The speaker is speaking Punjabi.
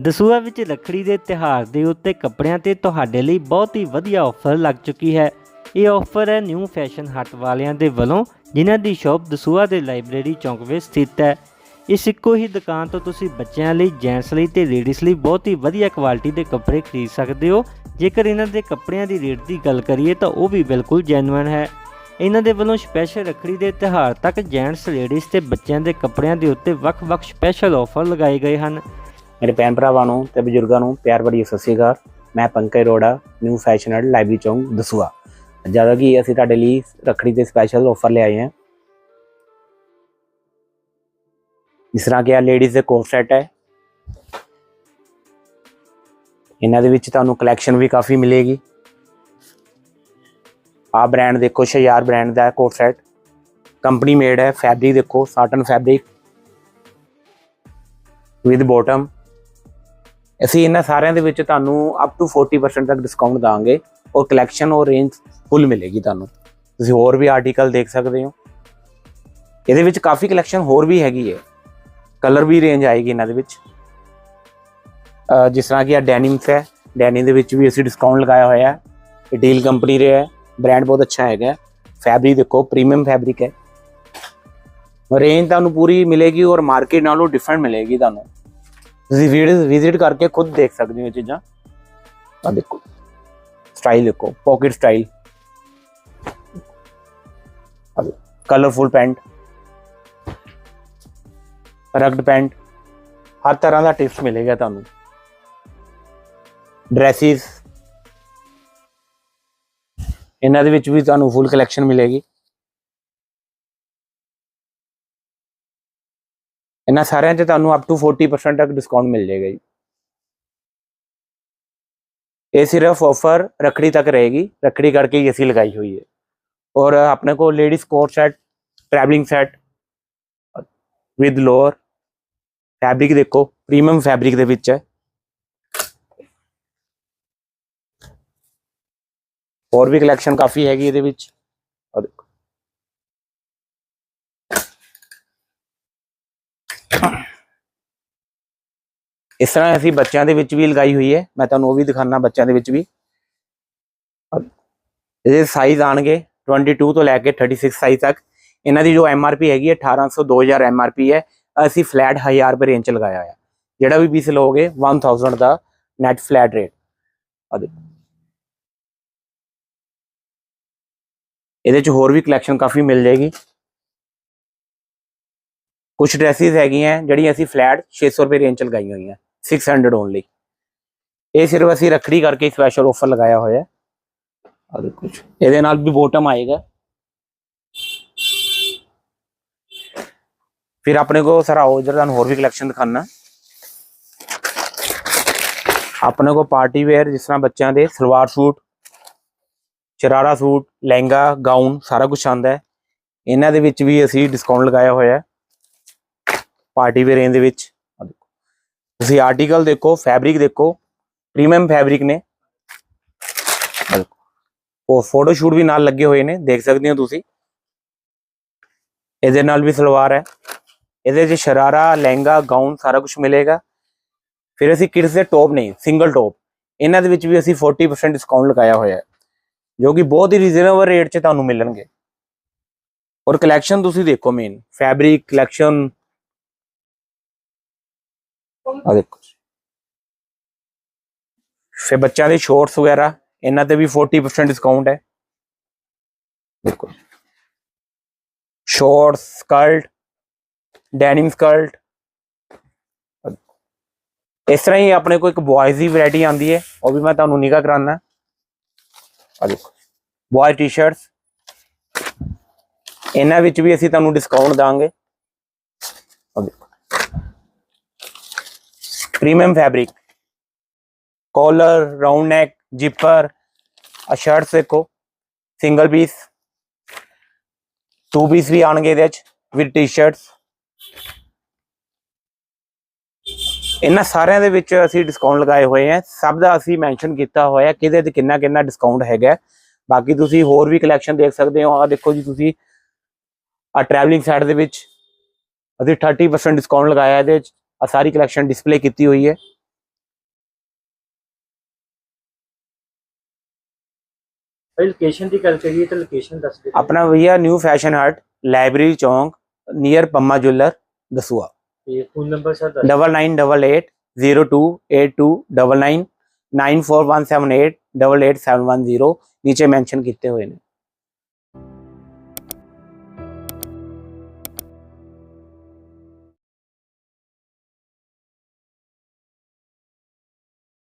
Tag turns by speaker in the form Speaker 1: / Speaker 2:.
Speaker 1: ਦਸੂਆ ਵਿੱਚ ਰੱਖੜੀ ਦੇ ਤਿਉਹਾਰ ਦੇ ਉੱਤੇ ਕੱਪੜਿਆਂ ਤੇ ਤੁਹਾਡੇ ਲਈ ਬਹੁਤ ਹੀ ਵਧੀਆ ਆਫਰ ਲੱਗ ਚੁੱਕੀ ਹੈ। ਇਹ ਆਫਰ ਹੈ ਨਿਊ ਫੈਸ਼ਨ ਹੱਟ ਵਾਲਿਆਂ ਦੇ ਵੱਲੋਂ, ਜਿਨ੍ਹਾਂ ਦੀ ਸ਼ਾਪ ਦਸੂਆ ਦੇ ਲਾਇਬ੍ਰੇਰੀ ਚੌਂਕ ਵਿੱਚ ਸਥਿਤ ਹੈ। ਇਸ ਇੱਕੋ ਹੀ ਦੁਕਾਨ ਤੋਂ ਤੁਸੀਂ ਬੱਚਿਆਂ ਲਈ ਜੈਂਟਸ ਲਈ ਤੇ ਲੇਡੀਜ਼ ਲਈ ਬਹੁਤ ਹੀ ਵਧੀਆ ਕੁਆਲਿਟੀ ਦੇ ਕੱਪੜੇ ਖਰੀਦ ਸਕਦੇ ਹੋ। ਜੇਕਰ ਇਹਨਾਂ ਦੇ ਕੱਪੜਿਆਂ ਦੀ ਰੇਟ ਦੀ ਗੱਲ ਕਰੀਏ ਤਾਂ ਉਹ ਵੀ ਬਿਲਕੁਲ ਜੈਨੂਇਨ ਹੈ। ਇਹਨਾਂ ਦੇ ਵੱਲੋਂ ਸਪੈਸ਼ਲ ਰੱਖੜੀ ਦੇ ਤਿਉਹਾਰ ਤੱਕ ਜੈਂਟਸ, ਲੇਡੀਜ਼ ਤੇ ਬੱਚਿਆਂ ਦੇ ਕੱਪੜਿਆਂ ਦੇ ਉੱਤੇ ਵੱਖ-ਵੱਖ ਸਪੈਸ਼ਲ ਆਫਰ ਲਗਾਏ ਗਏ ਹਨ।
Speaker 2: ਮੇਰੇ ਭੈਣ ਭਰਾਵਾਂ ਨੂੰ ਤੇ ਬਜ਼ੁਰਗਾਂ ਨੂੰ ਪਿਆਰ ਭਰੀ ਸਤਿ ਸ਼੍ਰੀ ਅਕਾਲ। ਮੈਂ Pankaj Arora new fashion library ਚੌਂਕ ਦਸੂਆ। ਜ਼ਿਆਦਾ ਕਿ ਅਸੀਂ ਤੁਹਾਡੇ ਲਈ ਰੱਖੜੀ ਦੇ ਸਪੈਸ਼ਲ ਆਫਰ ਲੈ ਆਏ ਹਾਂ। ਜਿਸ ਤਰ੍ਹਾਂ ਕਿ ਆ ਲੇਡੀਜ਼ ਦੇ ਕੋਟ ਸੈਟ ਹੈ। ਇਹਨਾਂ ਦੇ ਵਿੱਚ ਤੁਹਾਨੂੰ ਕਲੈਕਸ਼ਨ ਵੀ ਕਾਫੀ ਮਿਲੇਗੀ। ਆ ਬ੍ਰਾਂਡ ਦੇਖੋ ਸ਼ਿਆਰ ਬ੍ਰਾਂਡ ਦਾ ਕੋਟ ਸੈਟ ਕੰਪਨੀ ਮੇਡ ਹੈ ਫੈਬਰਿਕ ਦੇਖੋ ਸਾਟਨ ਫੈਬਰਿਕ ਵਿਦ ਬਾਟਮ ਅਸੀਂ ਇਹਨਾਂ ਸਾਰਿਆਂ ਦੇ ਵਿੱਚ ਤੁਹਾਨੂੰ ਅਪ ਟੂ 40% ਤੱਕ ਡਿਸਕਾਊਂਟ ਦਾਂਗੇ ਔਰ ਕਲੈਕਸ਼ਨ ਔਰ ਰੇਂਜ ਫੁੱਲ ਮਿਲੇਗੀ ਤੁਹਾਨੂੰ। ਤੁਸੀਂ ਹੋਰ ਵੀ ਆਰਟੀਕਲ ਦੇਖ ਸਕਦੇ ਹੋ। ਇਹਦੇ ਵਿੱਚ ਕਾਫੀ ਕਲੈਕਸ਼ਨ ਹੋਰ ਵੀ ਹੈਗੀ ਹੈ। ਕਲਰ ਵੀ ਰੇਂਜ ਆਏਗੀ ਇਹਨਾਂ ਦੇ ਵਿੱਚ। ਜਿਸ ਤਰ੍ਹਾਂ ਕਿ ਆ ਡੈਨਿਮਸ ਹੈ। ਡੈਨਿਮ ਦੇ ਵਿੱਚ ਵੀ ਅਸੀਂ ਡਿਸਕਾਊਂਟ ਲਗਾਇਆ ਹੋਇਆ ਹੈ। ਇਹ ਡੀਲ ਕੰਪਨੀ ਦੇ ਹੈ। ਬ੍ਰਾਂਡ ਬਹੁਤ ਅੱਛਾ ਹੈਗਾ। ਫੈਬਰਿਕ ਦੇਖੋ ਪ੍ਰੀਮੀਅਮ ਫੈਬਰਿਕ ਹੈ। ਰੇਂਜ ਤੁਹਾਨੂੰ ਪੂਰੀ ਮਿਲੇਗੀ ਔਰ ਮਾਰਕੀਟ ਨਾਲੋਂ ਡਿਫਰੈਂਟ ਮਿਲੇਗੀ ਤੁਹਾਨੂੰ। ਤੁਸੀਂ ਵਿਜ਼ਿਟ ਕਰਕੇ ਖੁਦ ਦੇਖ ਸਕਦੇ ਹੋ ਇਹ ਚੀਜ਼ਾਂ। ਆ ਦੇਖੋ। ਸਟਾਈਲ ਦੇਖੋ pocket style colourful pant rugged pant ਹਰ ਤਰ੍ਹਾਂ ਦਾ ਟਿਪਸ ਮਿਲੇਗਾ ਤੁਹਾਨੂੰ। ਡਰੈਸਿਸ ਇਹਨਾਂ ਦੇ ਵਿੱਚ ਵੀ ਤੁਹਾਨੂੰ ਫੁੱਲ ਕਲੈਕਸ਼ਨ ਮਿਲੇਗੀ। ਇਹਨਾਂ ਸਾਰਿਆਂ 'ਚ ਤੁਹਾਨੂੰ ਅਪ ਟੂ 40% ਤੱਕ ਡਿਸਕਾਊਂਟ ਮਿਲ ਜਾਏਗਾ ਜੀ ਇਹ ਸਿਰਫ ਆਫਰ ਰੱਖੜੀ ਤੱਕ ਰਹੇਗੀ ਰੱਖੜੀ ਕਰਕੇ ਹੀ ਅਸੀਂ ਲਗਾਈ ਹੋਈ ਹੈ ਔਰ ਆਪਣੇ ਕੋਲ ladies coat set travelling set with lower fabric ਦੇਖੋ ਪ੍ਰੀਮੀਅਮ ਫੈਬਰਿਕ ਦੇ ਵਿੱਚ ਹੈ ਹੋਰ ਵੀ ਕਲੈਕਸ਼ਨ ਕਾਫੀ ਹੈਗੀ ਇਹਦੇ ਵਿੱਚ ਆਹ ਦੇਖੋ ਇਸ ਤਰ੍ਹਾਂ ਅਸੀਂ ਬੱਚਿਆਂ ਦੇ ਵਿੱਚ ਵੀ ਲਗਾਈ ਹੋਈ ਹੈ ਮੈਂ ਤੁਹਾਨੂੰ ਉਹ ਵੀ ਦਿਖਾਣਾ ਬੱਚਿਆਂ ਦੇ ਵਿੱਚ ਵੀ ਇਹਦੇ ਸਾਈਜ਼ ਆਣਗੇ 22 ਤੋਂ ਲੈ ਕੇ 36 ਸਾਈਜ਼ ਤੱਕ ਇਹਨਾਂ ਦੀ ਜੋ ਐਮਆਰਪੀ ਹੈਗੀ ਹੈ 1800 2000 ਐਮਆਰਪੀ ਹੈ ਅਸੀਂ ਫਲੈਟ 1000 ਰੁਪਏ ਰੇਂਜ ਚ ਲਗਾਇਆ ਹੋਇਆ ਜਿਹੜਾ ਵੀ ਪੀਸ ਲਓਗੇ 1000 ਦਾ ਨੈਟ ਫਲੈਟ ਰੇਟ ਆ ਦੇਖੋ ਇਹਦੇ ਚ ਹੋਰ ਵੀ ਕਲੈਕਸ਼ਨ ਕਾਫੀ ਮਿਲ ਜਾਏਗੀ ਕੁਝ ਡਰੈਸਿਸ ਹੈਗੀਆਂ ਜਿਹੜੀਆਂ ਅਸੀਂ ਫਲੈਟ 600 ਰੁਪਏ ਰੇਂਜ ਚ ਲਗਾਈਆਂ ਹੋਈਆਂ 600 ਓਨਲੀ ਇਹ ਸਿਰਫ ਅਸੀਂ ਰੱਖੜੀ ਕਰਕੇ ਸਪੈਸ਼ਲ ਆਫਰ ਲਗਾਇਆ ਹੋਇਆ ਆ ਦੇਖੋ। ਇਹਦੇ ਨਾਲ ਵੀ ਬੋਟਮ ਆਏਗਾ। ਫਿਰ ਆਪਣੇ ਕੋ ਸਾਰਾ ਇਧਰ ਤੁਹਾਨੂੰ ਹੋਰ ਵੀ ਕਲੈਕਸ਼ਨ ਦਿਖਾਣਾ ਆਪਣੇ ਕੋ ਪਾਰਟੀ ਵੇਅਰ ਜਿਸ ਤਰ੍ਹਾਂ ਬੱਚਿਆਂ ਦੇ salwar suit sharara suit lehenga gown ਸਾਰਾ ਕੁਝ ਆਂਦਾ ਹੈ। ਇਹਨਾਂ ਦੇ ਵਿੱਚ ਵੀ ਅਸੀਂ ਡਿਸਕਾਊਂਟ ਲਗਾਇਆ ਹੋਇਆ ਹੈ। ਪਾਰਟੀ ਵੇਅਰ ਰੇਂਜ ਦੇ ਵਿੱਚ। ਤੁਸੀਂ ਆਰਟੀਕਲ ਦੇਖੋ ਫੈਬਰਿਕ ਦੇਖੋ ਪ੍ਰੀਮੀਅਮ ਫੈਬਰਿਕ ਨੇ। ਉਹ ਫੋਟੋ ਸ਼ੂਟ ਵੀ ਨਾਲ ਲੱਗੇ ਹੋਏ ਨੇ, ਦੇਖ ਸਕਦੇ ਹੋ ਤੁਸੀਂ। ਇਹਦੇ ਨਾਲ ਵੀ ਸਲਵਾਰ ਹੈ। ਇਹਦੇ 'ਚ ਸ਼ਰਾਰਾ, ਲਹਿੰਗਾ ਗਾਊਨ ਸਾਰਾ ਕੁਝ ਮਿਲੇਗਾ। ਫਿਰ ਅਸੀਂ ਕਿਡਸ ਦੇ ਟੌਪ ਨਹੀਂ ਸਿੰਗਲ ਟੌਪ ਇਹਨਾਂ ਦੇ ਵਿੱਚ ਵੀ ਅਸੀਂ 40% ਡਿਸਕਾਊਂਟ ਲਗਾਇਆ ਹੋਇਆ ਹੈ। ਜੋ ਕਿ ਬਹੁਤ ਹੀ ਰੀਜ਼ਨੇਬਲ ਰੇਟ 'ਚ ਤੁਹਾਨੂੰ ਮਿਲਣਗੇ। ਔਰ ਕਲੈਕਸ਼ਨ ਤੁਸੀਂ ਦੇਖੋ ਮੇਨ ਫੈਬਰਿਕ ਕਲੈਕਸ਼ਨ ਆ ਦੇਖੋ ਫਿਰ ਬੱਚਿਆਂ ਦੇ ਸ਼ੋਰਟਸ ਵਗੈਰਾ, ਇਹਨਾਂ ਤੇ ਵੀ 40% ਡਿਸਕਾਊਂਟ ਹੈ। ਦੇਖੋ ਸ਼ੋਰਟਸ ਸਕਰਟ ਡੈਨਿਮ ਸਕਰਟ ਇਸ ਤਰ੍ਹਾਂ ਹੀ ਆਪਣੇ ਕੋਲ ਇੱਕ ਬॉयਜ਼ ਦੀ ਵੈਰਾਈਟੀ ਆਂਦੀ ਹੈ। ਉਹ ਵੀ ਮੈਂ ਤੁਹਾਨੂੰ ਨਿਗਾਹ ਕਰਾਉਣਾ ਆ ਦੇਖੋ ਬॉय ਟੀ-ਸ਼ਰਟਸ ਇਹਨਾਂ ਵਿੱਚ ਵੀ ਅਸੀਂ ਤੁਹਾਨੂੰ ਡਿਸਕਾਊਂਟ ਦਾਂਗੇ। ਆ ਦੇਖੋ। Premium fabric collar round neck zipper ਆ ਸ਼ਰਟਸ ਦੇਖੋ ਸਿੰਗਲ ਪੀਸ ਟੂ ਪੀਸ ਵੀ ਆਣਗੇ ਇਹਦੇ ਚ ਵਿਦ ਟੀ-ਸ਼ਰਟਸ ਇਹਨਾਂ ਸਾਰਿਆਂ ਦੇ ਵਿੱਚ ਅਸੀਂ ਡਿਸਕਾਊਂਟ ਲਗਾਏ ਹੋਏ ਆ, ਸਭ ਦਾ ਅਸੀਂ ਮੈਂਸ਼ਨ ਕੀਤਾ ਹੋਇਆ ਕਿਹਦੇ ਤੇ ਕਿੰਨਾ ਕਿੰਨਾ ਡਿਸਕਾਊਂਟ ਹੈਗਾ। ਬਾਕੀ ਤੁਸੀਂ ਹੋਰ ਵੀ ਕਲੈਕਸ਼ਨ ਦੇਖ ਸਕਦੇ ਹੋ ਆ ਦੇਖੋ ਜੀ ਤੁਸੀਂ ਆ ਟਰੈਵਲਿੰਗ ਸਾਈਡ ਦੇ ਵਿੱਚ ਅਸੀਂ 30% ਡਿਸਕਾਊਂਟ ਲਗਾਇਆ ਇਹਦੇ ਵਿੱਚ। और सारी कलेक्शन डिस्प्ले
Speaker 1: की हुई है? लोकेशन की गल करिए तो लोकेशन
Speaker 2: दस दे अपना भैया न्यू फ़ैशन हट लाइब्रेरी चौंक near Pamma
Speaker 1: jeweller Dasuya. Phone number sir
Speaker 2: double nine double eight zero two eight two double nine nine four one seven eight double eight seven one zero नीचे मैंशन किए हुए हैं।